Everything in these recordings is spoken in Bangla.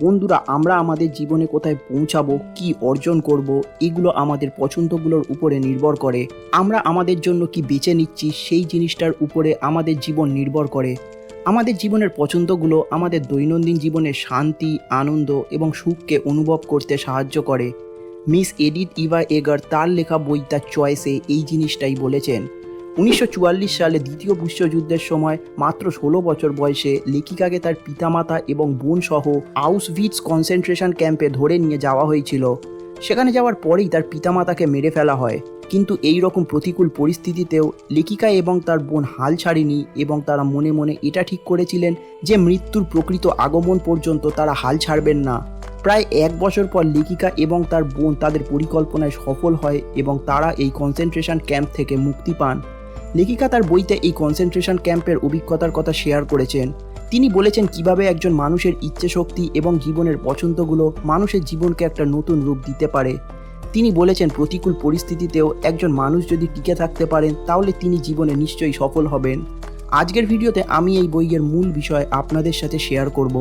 বন্ধুরা, আমরা আমাদের জীবনে কোথায় পৌঁছাবো, কি অর্জন করব, এগুলো আমাদের পছন্দগুলোর উপরে নির্ভর করে। আমরা আমাদের জন্য কি বেছে নিচ্ছি, সেই জিনিসটার উপরে আমাদের জীবন নির্ভর করে। আমাদের জীবনের পছন্দগুলো আমাদের দৈনন্দিন জীবনে শান্তি, আনন্দ এবং সুখকে অনুভব করতে সাহায্য করে। মিস এডিট ইভা এগার তার লেখা বই তার চয়েসে এই জিনিসটাই বলেছেন। উনিশশো চুয়াল্লিশ সালে দ্বিতীয় বিশ্বযুদ্ধের সময় মাত্র ষোলো বছর বয়সে লেখিকাকে তার পিতামাতা এবং বোন সহ আউসভিটস কনসেন্ট্রেশন ক্যাম্পে ধরে নিয়ে যাওয়া হয়েছিল। সেখানে যাওয়ার পরেই তার পিতামাতাকে মেরে ফেলা হয়। কিন্তু এই রকম প্রতিকূল পরিস্থিতিতেও লেখিকা এবং তার বোন হাল ছাড়েনি এবং তারা মনে মনে এটা ঠিক করেছিলেন যে মৃত্যুর প্রকৃত আগমন পর্যন্ত তারা হাল ছাড়বেন না। প্রায় এক বছর পর লেখিকা এবং তার বোন তাদের পরিকল্পনায় সফল হয় এবং তারা এই কনসেন্ট্রেশন ক্যাম্প থেকে মুক্তি পান। লেখিকা তার বইতে এই কনসেন্ট্রেশন ক্যাম্পের অভিজ্ঞতার কথা শেয়ার করেছেন। তিনি বলেছেন কীভাবে একজন মানুষের ইচ্ছে শক্তি এবং জীবনের পছন্দগুলো মানুষের জীবনকে একটা নতুন রূপ দিতে পারে। তিনি বলেছেন প্রতিকূল পরিস্থিতিতেও একজন মানুষ যদি টিকে থাকতে পারেন, তাহলে তিনি জীবনে নিশ্চয়ই সফল হবেন। আজকের ভিডিওতে আমি এই বইয়ের মূল বিষয় আপনাদের সাথে শেয়ার করব।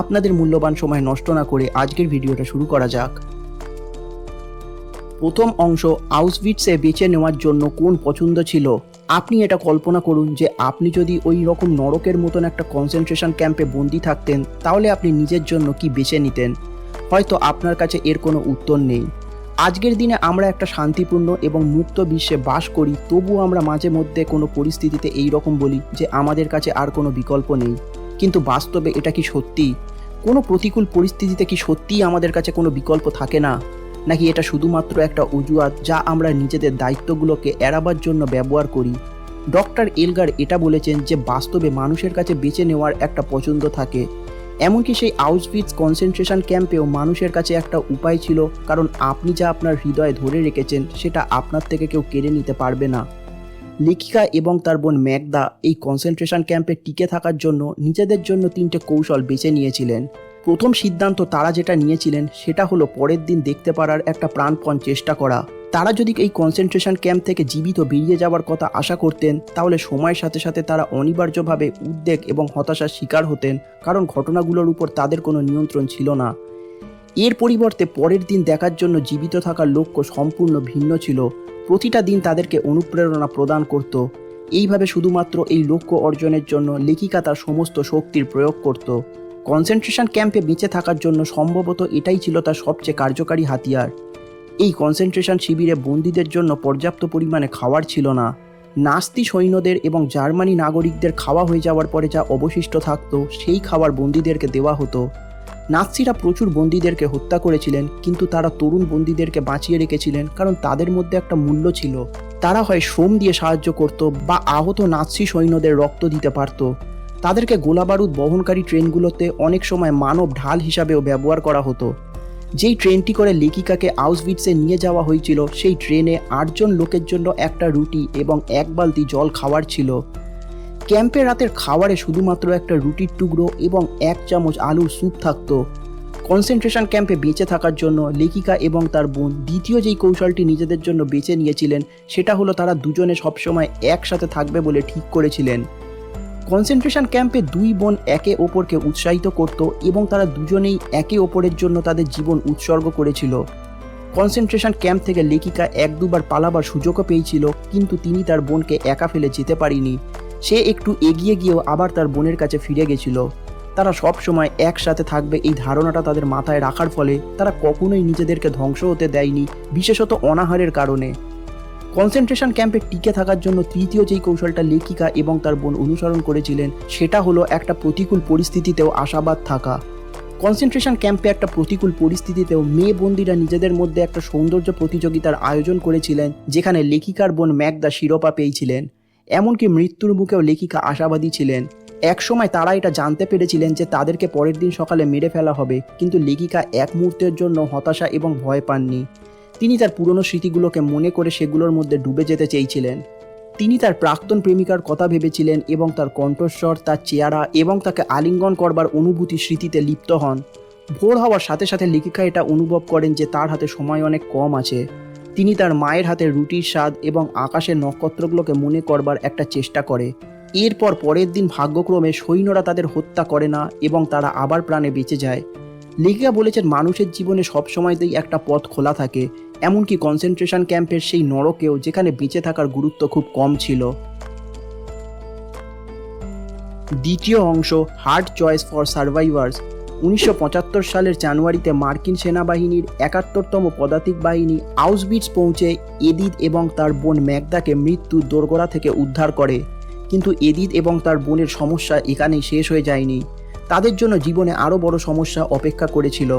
আপনাদের মূল্যবান সময় নষ্ট না করে আজকের ভিডিওটা শুরু করা যাক। প্রথম অংশ আউসভিটসে বেছে নেওয়ার জন্য কোন পছন্দ ছিল? আপনি এটা কল্পনা করুন যে আপনি যদি ওই রকম নরকের মতন একটা কনসেন্ট্রেশন ক্যাম্পে বন্দি থাকতেন, তাহলে আপনি নিজের জন্য কি বেছে নিতেন? হয়তো আপনার কাছে এর কোনো উত্তর নেই। আজকের দিনে আমরা একটা শান্তিপূর্ণ এবং মুক্ত বিশ্বে বাস করি তবুও আমরা মাঝে মধ্যে কোনো পরিস্থিতিতে এই রকম বলি যে আমাদের কাছে আর কোনো বিকল্প নেই। কিন্তু বাস্তবে এটা কি সত্যি? কোনো প্রতিকূল পরিস্থিতিতে কি সত্যিই আমাদের কাছে কোনো বিকল্প থাকে না? নাকি এটা শুধুমাত্র একটা অজুহাত যা আমরা নিজেদের দায়িত্বগুলোকে এড়াবার জন্য ব্যবহার করি? ডক্টর এলগার এটা বলেছেন যে বাস্তবে মানুষের কাছে বেছে নেওয়ার একটা পছন্দ থাকে। এমনকি সেই আউসভিটস কনসেন্ট্রেশন ক্যাম্পেও মানুষের কাছে একটা উপায় ছিল, কারণ আপনি যা আপনার হৃদয়ে ধরে রেখেছেন সেটা আপনার থেকে কেউ কেড়ে নিতে পারবে না। লেখিকা এবং তার বোন ম্যাকদা এই কনসেন্ট্রেশন ক্যাম্পে টিকে থাকার জন্য নিজেদের জন্য তিনটে কৌশল বেছে নিয়েছিলেন। প্রথম সিদ্ধান্ত তারা যেটা নিয়েছিলেন, সেটা হলো পরের দিন দেখতে পারার একটা প্রাণপণ চেষ্টা করা। তারা যদি এই কনসেন্ট্রেশন ক্যাম্প থেকে জীবিত বেরিয়ে যাওয়ার কথা আশা করতেন, তাহলে সময়ের সাথে সাথে তারা অনিবার্যভাবে উদ্বেগ এবং হতাশার শিকার হতেন, কারণ ঘটনাগুলোর উপর তাদের কোনো নিয়ন্ত্রণ ছিল না। এর পরিবর্তে পরের দিন দেখার জন্য জীবিত থাকার লক্ষ্য সম্পূর্ণ ভিন্ন ছিল। প্রতিটা দিন তাদেরকে অনুপ্রেরণা প্রদান করত। এইভাবে শুধুমাত্র এই লক্ষ্য অর্জনের জন্য লেখিকা তার সমস্ত শক্তির প্রয়োগ করত। কনসেন্ট্রেশন ক্যাম্পে বেঁচে থাকার জন্য সম্ভবত এটাই ছিল তার সবচেয়ে কার্যকারী হাতিয়ার। এই কনসেন্ট্রেশন শিবিরে বন্দীদের জন্য পর্যাপ্ত পরিমাণে খাবার ছিল না। নাস্তি সৈন্যদের এবং জার্মানি নাগরিকদের খাওয়া হয়ে যাওয়ার পরে যা অবশিষ্ট থাকত, সেই খাবার বন্দীদেরকে দেওয়া হতো। নাৎসিরা প্রচুর বন্দীদেরকে হত্যা করেছিলেন, কিন্তু তারা তরুণ বন্দীদেরকে বাঁচিয়ে রেখেছিলেন, কারণ তাদের মধ্যে একটা মূল্য ছিল। তারা হয় শ্রম দিয়ে সাহায্য করত বা আহত নাৎসি সৈন্যদের রক্ত দিতে পারত। তাদেরকে গোলাবারুদ বহনকারী ট্রেনগুলোতে অনেক সময় মানব ঢাল হিসাবেও ব্যবহার করা হতো। যেই ট্রেনটি করে লেখিকাকে আউসভিটসে নিয়ে যাওয়া হয়েছিল, সেই ট্রেনে আটজন লোকের জন্য একটা রুটি এবং এক বালতি জল খাওয়ার ছিল। ক্যাম্পে রাতের খাবারে শুধুমাত্র একটা রুটির টুকরো এবং এক চামচ আলুর স্যুপ থাকতো। কনসেন্ট্রেশন ক্যাম্পে বেঁচে থাকার জন্য লেখিকা এবং তার বোন দ্বিতীয় যেই কৌশলটি নিজেদের জন্য বেছে নিয়েছিলেন, সেটা হলো তারা দুজনে সবসময় একসাথে থাকবে বলে ঠিক করেছিলেন। কনসেন্ট্রেশন ক্যাম্পে দুই বোন একে অপরকে উৎসাহিত করত এবং তারা দুজনেই একে অপরের জন্য তাদের জীবন উৎসর্গ করেছিল। কনসেন্ট্রেশন ক্যাম্প থেকে লেখিকা এক দুবার পালাবার সুযোগও পেয়েছিল, কিন্তু তিনি তার বোনকে একা ফেলে যেতে পারিনি। সে একটু এগিয়ে গিয়েও আবার তার বোনের কাছে ফিরে গেছিল। তারা সব সময় একসাথে থাকবে এই ধারণাটা তাদের মাথায় রাখার ফলে তারা কখনোই নিজেদেরকে ধ্বংস হতে দেয়নি, বিশেষত অনাহারের কারণে। কনসেন্ট্রেশন ক্যাম্পে টিকে থাকার জন্য তৃতীয় যেই কৌশলটা লেখিকা এবং তার বোন অনুসরণ করেছিলেন, সেটা হলো একটা প্রতিকূল পরিস্থিতিতেও আশাবাদ থাকা। কনসেন্ট্রেশন ক্যাম্পে একটা প্রতিকূল পরিস্থিতিতেও মেয়ে বন্দিরা নিজেদের মধ্যে একটা সৌন্দর্য প্রতিযোগিতার আয়োজন করেছিলেন, যেখানে লেখিকার বোন ম্যাকদা শিরোপা পেয়েছিলেন। এমনকি মৃত্যুর মুখেও লেখিকা আশাবাদী ছিলেন। একসময় তারা এটা জানতে পেরেছিলেন যে তাদেরকে পরের দিন সকালে মেরে ফেলা হবে, কিন্তু লেখিকা এক মুহূর্তের জন্য হতাশা এবং ভয় পাননি। তিনি তার পুরনো স্মৃতিগুলোকে মনে করে সেগুলোর মধ্যে ডুবে যেতে চেয়েছিলেন। তিনি তার প্রাক্তন প্রেমিকার কথা ভেবেছিলেন এবং তার কণ্ঠস্বর, তার চেহারা এবং তাকে আলিঙ্গন করবার অনুভূতি স্মৃতিতে লিপ্ত হন। ভোর হওয়ার সাথে সাথে লেখিকা এটা অনুভব করেন যে তার হাতে সময় অনেক কম আছে। তিনি তার মায়ের হাতে রুটির স্বাদ এবং আকাশের নক্ষত্রগুলোকে মনে করবার একটা চেষ্টা করে। এরপর পরের দিন ভাগ্যক্রমে সৈন্যরা তাদের হত্যা করে না এবং তারা আবার প্রাণে বেঁচে যায়। লেখিকা বলেছেন, মানুষের জীবনে সবসময়তেই একটা পথ খোলা থাকে। এমনকি কনসেন্ট্রেশন ক্যাম্পের সেই নরকেও যেখানে বেঁচে থাকার গুরুত্ব খুব কম ছিল। দ্বিতীয় অংশ হার্ড চয়েস ফর সার্ভাইভার্স উনিশশো সালের জানুয়ারিতে মার্কিন সেনাবাহিনীর একাত্তরতম পদাতিক বাহিনী আউসবিটস পৌঁছে এদিত এবং তার বোন ম্যাগদাকে মৃত্যুর দোরগোড়া থেকে উদ্ধার করে। কিন্তু এদিত এবং তার বোনের সমস্যা এখানেই শেষ হয়ে যায়নি। তাদের জন্য জীবনে আরও বড় সমস্যা অপেক্ষা করেছিল।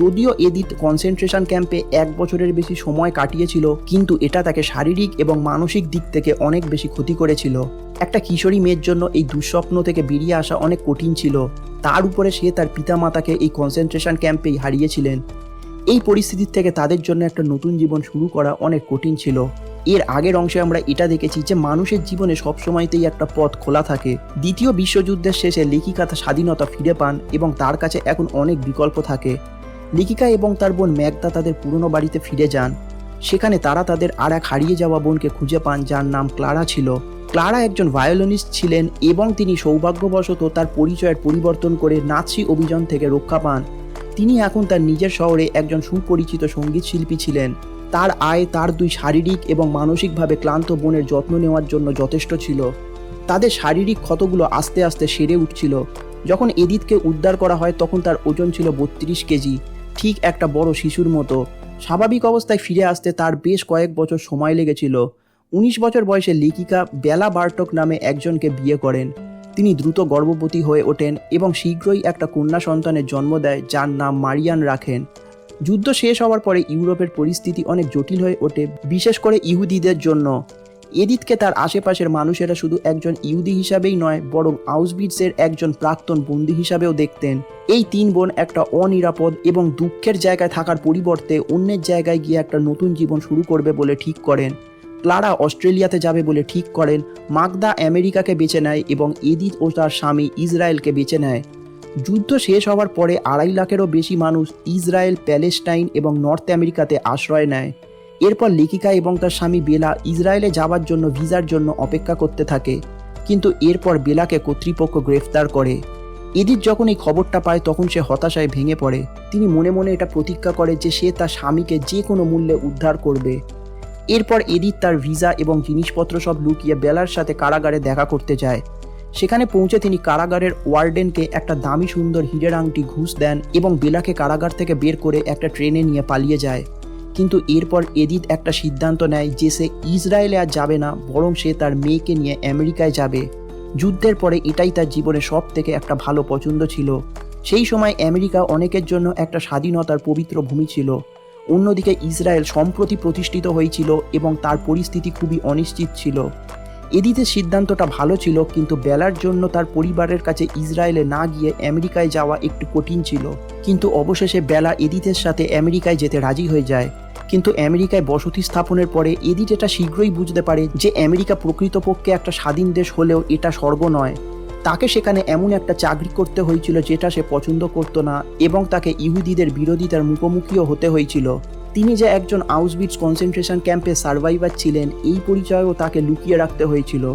যদিও এদিত কনসেন্ট্রেশন ক্যাম্পে এক বছরের বেশি সময় কাটিয়েছিল, কিন্তু এটা তাকে শারীরিক এবং মানসিক দিক থেকে অনেক বেশি ক্ষতি করেছিল। একটা কিশোরী মেয়ের জন্য এই দুঃস্বপ্ন থেকে বেরিয়ে আসা অনেক কঠিন ছিল। তার উপরে সে তার পিতামাতাকে এই কনসেন্ট্রেশন ক্যাম্পেই হারিয়েছিলেন। এই পরিস্থিতির থেকে তাদের জন্য একটা নতুন জীবন শুরু করা অনেক কঠিন ছিল। এর আগের অংশে আমরা এটা দেখেছি যে মানুষের জীবনে সবসময়তেই একটা পথ খোলা থাকে। দ্বিতীয় বিশ্বযুদ্ধের শেষে লেখিকা তার স্বাধীনতা ফিরে পান এবং তার কাছে এখন অনেক বিকল্প থাকে। লেখিকা এবং তার বোন ম্যাগদা তাদের পুরনো বাড়িতে ফিরে যান। সেখানে তারা তাদের আর এক হারিয়ে যাওয়া বোনকে খুঁজে পান যার নাম ক্লারা ছিল। ক্লারা একজন ভায়োলিনিস্ট ছিলেন এবং তিনি সৌভাগ্যবশত তার পরিচয়ের পরিবর্তন করে নাৎসি অভিযান থেকে রক্ষা পান। তিনি এখন তার নিজের শহরে একজন সুপরিচিত সংগীত শিল্পী ছিলেন। তার আয়, তার দুই শারীরিক এবং মানসিকভাবে ক্লান্ত বোনের যত্ন নেওয়ার জন্য যথেষ্ট ছিল। তাদের শারীরিক ক্ষতগুলো আস্তে আস্তে সেরে উঠছিল। যখন এদিতকে উদ্ধার করা হয়, তখন তার ওজন ছিল বত্রিশ কেজি, ঠিক একটা বড় শিশুর মতো। স্বাভাবিক অবস্থায় ফিরে আসতে তার বেশ কয়েক বছর সময় লেগেছিল। উনিশ বছর বয়সে লেখিকা বেলা বার্টক নামে একজনকে বিয়ে করেন। তিনি দ্রুত গর্ভবতী হয়ে ওঠেন এবং শীঘ্রই একটা কন্যা সন্তানের জন্ম দেয়, যার নাম মারিয়ান রাখেন। যুদ্ধ শেষ হওয়ার পরে ইউরোপের পরিস্থিতি অনেক জটিল হয়ে ওঠে, বিশেষ করে ইহুদিদের জন্য। এদিতকে তার আশেপাশের মানুষেরা শুধু একজন ইহুদি হিসাবেই নয়, বরং আউসবিটসের একজন প্রাক্তন বন্দী হিসাবেও দেখতেন। এই তিন বোন একটা অনিরাপদ এবং দুঃখের জায়গায় থাকার পরিবর্তে অন্যের জায়গায় গিয়ে একটা নতুন জীবন শুরু করবে বলে ঠিক করেন। ক্লারা অস্ট্রেলিয়াতে যাবে বলে ঠিক করেন, মাগদা আমেরিকাকে বেছে নেয় এবং এদিত ও তার স্বামী ইসরায়েলকে বেছে নেয়। যুদ্ধ শেষ হওয়ার পরে আড়াই লাখেরও বেশি মানুষ ইসরায়েল, প্যালেস্টাইন এবং নর্থ আমেরিকাতে আশ্রয় নেয়। এরপর লেখিকা এবং তার স্বামী বেলা ইসরায়েলে যাওয়ার জন্য ভিসার জন্য অপেক্ষা করতে থাকে, কিন্তু এরপর বেলাকে কর্তৃপক্ষ গ্রেফতার করে। এদিত যখন এই খবরটা পায়, তখন সে হতাশায় ভেঙে পড়ে। তিনি মনে মনে এটা প্রতিজ্ঞা করে যে সে তার স্বামীকে যে কোনো মূল্যে উদ্ধার করবে। এরপর এদিত তার ভিসা এবং জিনিসপত্র সব লুকিয়ে বেলার সাথে কারাগারে দেখা করতে যায়। সেখানে পৌঁছে তিনি কারাগারের ওয়ার্ডেনকে একটা দামি সুন্দর হীরের আংটি ঘুষ দেন এবং বেলাকে কারাগার থেকে বের করে একটা ট্রেনে নিয়ে পালিয়ে যায়। কিন্তু এরপর এদিত একটা সিদ্ধান্ত নেয় যে সে ইসরায়েলে আর যাবে না, বরং সে তার মেয়েকে নিয়ে আমেরিকায় যাবে। যুদ্ধের পরে এটাই তার জীবনে সব থেকে একটা ভালো পছন্দ ছিল। সেই সময় আমেরিকা অনেকের জন্য একটা স্বাধীনতার পবিত্র ভূমি ছিল। অন্যদিকে ইসরায়েল সম্প্রতি প্রতিষ্ঠিত হয়েছিল এবং তার পরিস্থিতি খুবই অনিশ্চিত ছিল। এদিতে সিদ্ধান্তটা ভালো ছিল, কিন্তু বেলার জন্য তার পরিবারের কাছে ইসরায়েলে না গিয়ে আমেরিকায় যাওয়া একটু কঠিন ছিল। কিন্তু অবশেষে বেলা এদিতের সাথে আমেরিকায় যেতে রাজি হয়ে যায়। কিন্তু আমেরিকায় বসতি স্থাপনের পরে এদিট এটা শীঘ্রই বুঝতে পারে যে আমেরিকা প্রকৃতপক্ষে একটা স্বাধীন দেশ হলেও এটা স্বর্গ নয়। তাকে সেখানে এমন একটা চাকরি করতে হয়েছিল যেটা সে পছন্দ করতো না এবং তাকে ইহুদিদের বিরোধিতার মুখোমুখিও হতে হয়েছিল। তিনি যে একজন আউসবিটস কনসেন্ট্রেশন ক্যাম্পে সার্ভাইভার ছিলেন, এই পরিচয়ও তাকে লুকিয়ে রাখতে হয়েছিল।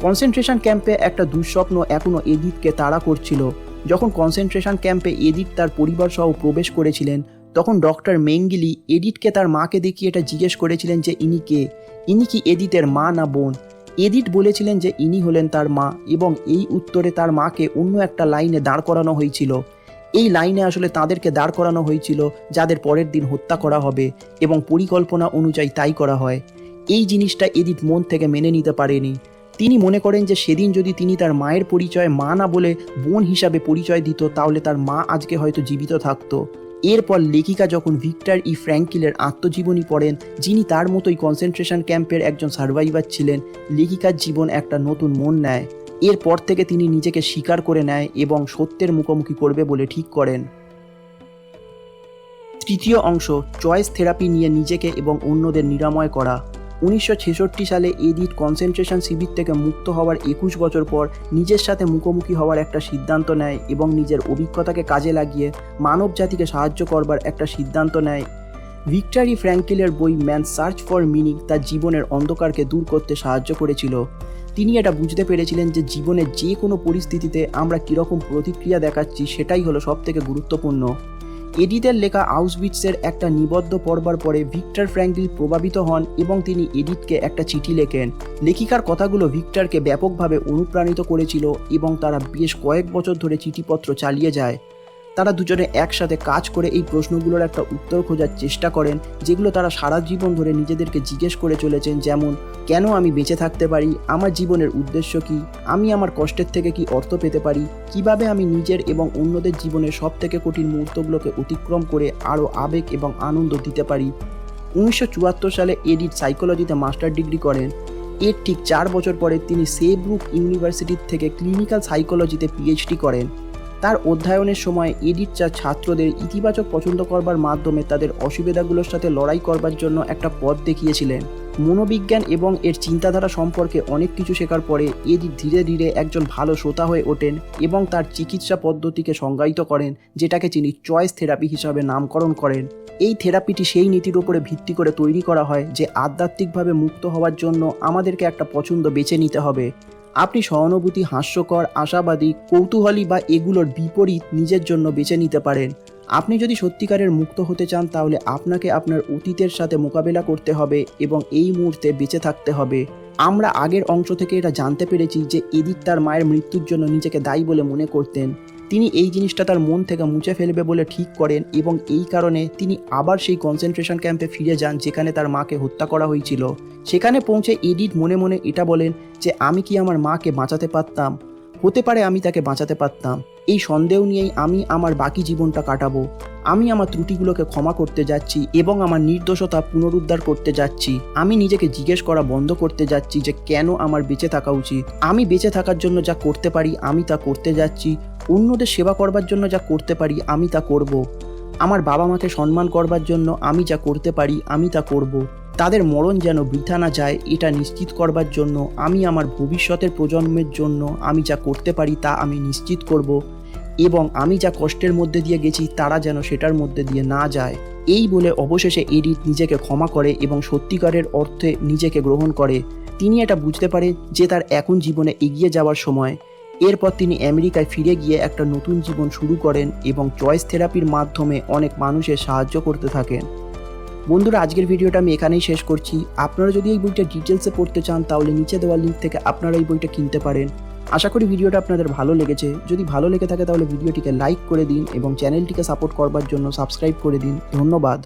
কনসেন্ট্রেশন ক্যাম্পে একটা দুঃস্বপ্ন এখনও এদিতকে তাড়া করছিল। যখন কনসেন্ট্রেশন ক্যাম্পে এডিট তার পরিবার সহ প্রবেশ করেছিলেন, তখন ডক্টর মেঙ্গিলি এডিটকে তার মাকে দেখিয়ে এটা জিজ্ঞেস করেছিলেন যে ইনি কে? ইনি কি এডিটের মা না বোন? এডিট বলেছিলেন যে ইনি হলেন তার মা এবং এই উত্তরে তার মাকে অন্য একটা লাইনে দাঁড় করানো হয়েছিল। এই লাইনে আসলে তাদেরকে দাঁড় করানো হয়েছিল, যাদের পরের দিন হত্যা করা হবে এবং পরিকল্পনা অনুযায়ী তাই করা হয়। এই জিনিসটা এডিট মন থেকে মেনে নিতে পারেনি। তিনি মনে করেন যে সেদিন যদি তিনি তার মায়ের পরিচয় মা না বলে বোন হিসাবে পরিচয় দিত, তাহলে তার মা আজকে হয়তো জীবিত থাকতো। এরপর লেখিকা যখন ভিক্টর ই ফ্র্যাঙ্কিলের আত্মজীবনী পড়েন, যিনি তার মতোই কনসেন্ট্রেশন ক্যাম্পের একজন সার্ভাইভার ছিলেন, লেখিকার জীবন একটা নতুন মন নেয়। এরপর থেকে তিনি নিজেকে স্বীকার করে নেয় এবং সত্যের মুখোমুখি করবে বলে ঠিক করেন। তৃতীয় অংশ, চয়েস থেরাপি নিয়ে নিজেকে এবং অন্যদের নিরাময় করা। উনিশশো ছেষট্টি সালে এডিট কনসেন্ট্রেশন শিবির থেকে মুক্ত হওয়ার একুশ বছর পর নিজের সাথে মুখোমুখি হওয়ার একটা সিদ্ধান্ত নেয় এবং নিজের অভিজ্ঞতাকে কাজে লাগিয়ে মানব জাতিকে সাহায্য করবার একটা সিদ্ধান্ত নেয়। ভিক্টরি ফ্র্যাঙ্কিলের বই ম্যান সার্চ ফর মিনিং তার জীবনের অন্ধকারকে দূর করতে সাহায্য করেছিল। তিনি এটা বুঝতে পেরেছিলেন যে জীবনে যে কোনো পরিস্থিতিতে আমরা কীরকম প্রতিক্রিয়া দেখাচ্ছি সেটাই হলো সবথেকে গুরুত্বপূর্ণ। এডিতের লেখা আউসবিটসের একটা নিবদ্ধ পড়বার পরে ভিক্টর ফ্র্যাঙ্কিল প্রভাবিত হন এবং তিনি এডিটকে একটা চিঠি লেখেন। লেখিকার কথাগুলো ভিক্টরকে ব্যাপকভাবে অনুপ্রাণিত করেছিল এবং তারা বেশ কয়েক বছর ধরে চিঠিপত্র চালিয়ে যায়। তারা দুজনে একসাথে কাজ করে এই প্রশ্নগুলোর একটা উত্তর খোঁজার চেষ্টা করেন, যেগুলো তারা সারা জীবন ধরে নিজেদেরকে জিজ্ঞেস করে চলেছেন, যেমন, কেন আমি বেঁচে থাকতে পারি? আমার জীবনের উদ্দেশ্য কি? আমি আমার কষ্টের থেকে কি অর্থ পেতে পারি? কীভাবে আমি নিজের এবং অন্যদের জীবনের সব থেকে কঠিন মুহূর্তগুলোকে অতিক্রম করে আরও আবেগ এবং আনন্দ দিতে পারি? উনিশশো চুয়াত্তর সালে এডিট সাইকোলজিতে মাস্টার ডিগ্রি করেন। এর ঠিক চার বছর পরে তিনি সেব্রুক ইউনিভার্সিটির থেকে ক্লিনিক্যাল সাইকোলজিতে পিএইচডি করেন। তার অধ্যয়নের সময় এডিট চা ছাত্রদের ইতিবাচক পছন্দ করবার মাধ্যমে তাদের অসুবিধাগুলোর সাথে লড়াই করবার জন্য একটা পথ দেখিয়েছিলেন। মনোবিজ্ঞান এবং এর চিন্তাধারা সম্পর্কে অনেক কিছু শেখার পরে এডিট ধীরে ধীরে একজন ভালো শ্রোতা হয়ে ওঠেন এবং তার চিকিৎসা পদ্ধতিকে সংজ্ঞায়িত করেন, যেটাকে তিনি চয়েস থেরাপি হিসাবে নামকরণ করেন। এই থেরাপিটি সেই নীতির উপরে ভিত্তি করে তৈরি করা হয় যে আধ্যাত্মিকভাবে মুক্ত হওয়ার জন্য আমাদেরকে একটা পছন্দ বেছে নিতে হবে। আপনি সহানুভূতি, হাস্যকর, আশাবাদী, কৌতূহলী বা এগুলোর বিপরীত নিজের জন্য বেছে নিতে পারেন। আপনি যদি সত্যিকারের মুক্ত হতে চান, তাহলে আপনাকে আপনার অতীতের সাথে মোকাবেলা করতে হবে এবং এই মুহূর্তে বেঁচে থাকতে হবে। আমরা আগের অংশ থেকে এটা জানতে পেরেছি যে এদিক তার মায়ের মৃত্যুর জন্য নিজেকে দায়ী বলে মনে করতেন। তিনি এই জিনিসটা তার মন থেকে মুছে ফেলবে বলে ঠিক করেন এবং এই কারণে তিনি আবার সেই কনসেন্ট্রেশন ক্যাম্পে ফিরে যান যেখানে তার মাকে হত্যা করা হয়েছিল। সেখানে পৌঁছে এডিট মনে মনে এটা বলেন যে, আমি কি আমার মাকে বাঁচাতে পারতাম? হতে পারে আমি তাকে বাঁচাতে পারতাম। এই সন্দেহ নিয়েই আমি আমার বাকি জীবনটা কাটাবো। আমি আমার ত্রুটিগুলোকে ক্ষমা করতে যাচ্ছি এবং আমার নির্দোষতা পুনরুদ্ধার করতে যাচ্ছি। আমি নিজেকে জিজ্ঞেস করা বন্ধ করতে যাচ্ছি যে কেন আমার বেঁচে থাকা উচিত। আমি বেঁচে থাকার জন্য যা করতে পারি, আমি তা করতে যাচ্ছি। অন্যদের সেবা করবার জন্য যা করতে পারি, আমি তা করব। আমার বাবা মাকে সম্মান করবার জন্য আমি যা করতে পারি, আমি তা করব। তাদের মরণ যেন বৃথা না যায়, এটা নিশ্চিত করবার জন্য, আমি আমার ভবিষ্যতের প্রজন্মের জন্য আমি যা করতে পারি তা আমি নিশ্চিত করব। এবং আমি যা কষ্টের মধ্যে দিয়ে গেছি, তারা যেন সেটার মধ্যে দিয়ে না যায়। এই বলে অবশেষে এডিট নিজেকে ক্ষমা করে এবং সত্যিকারের অর্থে নিজেকে গ্রহণ করে। তিনি এটা বুঝতে পারে যে তার এখন জীবনে এগিয়ে যাওয়ার সময়। এরপর তিনি আমেরিকায় ফিরে গিয়ে একটা নতুন জীবন শুরু করেন এবং চয়েস থেরাপির মাধ্যমে অনেক মানুষের সাহায্য করতে থাকেন। বন্ধুরা, আজকের ভিডিওটা আমি এখানেই শেষ করছি। আপনারা যদি এই বইটা ডিটেলসে পড়তে চান, তাহলে নিচে দেওয়া লিঙ্ক থেকে আপনারা এই বইটা কিনতে পারেন। আশা করি ভিডিওটা আপনাদের ভালো লেগেছে। যদি ভালো লেগে থাকে তাহলে ভিডিওটিকে লাইক করে দিন এবং চ্যানেলটিকে সাপোর্ট করবার জন্য সাবস্ক্রাইব করে দিন। ধন্যবাদ।